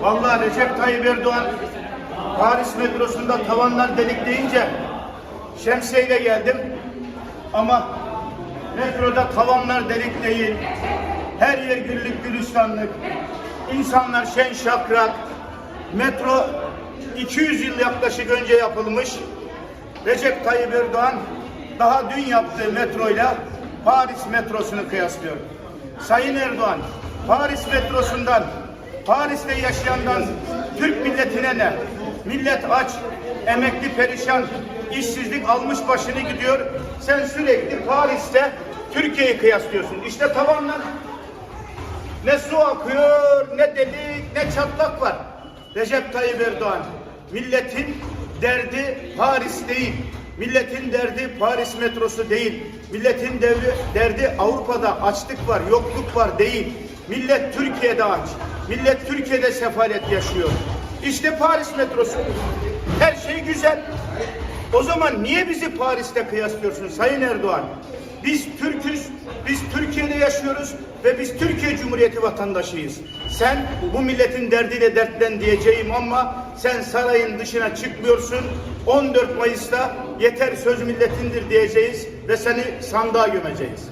Vallahi Recep Tayyip Erdoğan Paris metrosunda tavanlar delik deyince şemsiyeyle geldim. Ama metroda tavanlar delik değil. Her yer güllük gülistanlık. İnsanlar şen şakrak. Metro 200 yıl yaklaşık önce yapılmış. Recep Tayyip Erdoğan daha dün yaptığı metroyla Paris metrosunu kıyaslıyor. Sayın Erdoğan, Paris metrosundan, Paris'te yaşayandan Türk milletine ne? Millet aç, emekli perişan, işsizlik almış başını gidiyor. Sen sürekli Paris'te Türkiye'yi kıyaslıyorsun. İşte tavanlar ne su akıyor, ne delik, ne çatlak var. Recep Tayyip Erdoğan, milletin derdi Paris değil. Milletin derdi Paris metrosu değil. Milletin derdi, derdi Avrupa'da açlık var, yokluk var değil. Millet Türkiye'de aç. Millet Türkiye'de sefalet yaşıyor. İşte Paris metrosu. Her şey güzel. O zaman niye bizi Paris'te kıyaslıyorsun Sayın Erdoğan? Biz Türk'üz, biz Türkiye'de yaşıyoruz ve biz Türkiye Cumhuriyeti vatandaşıyız. Sen bu milletin derdiyle dertlen diyeceğim ama sen sarayın dışına çıkmıyorsun. 14 Mayıs'ta yeter söz milletindir diyeceğiz ve seni sandığa gömeceğiz.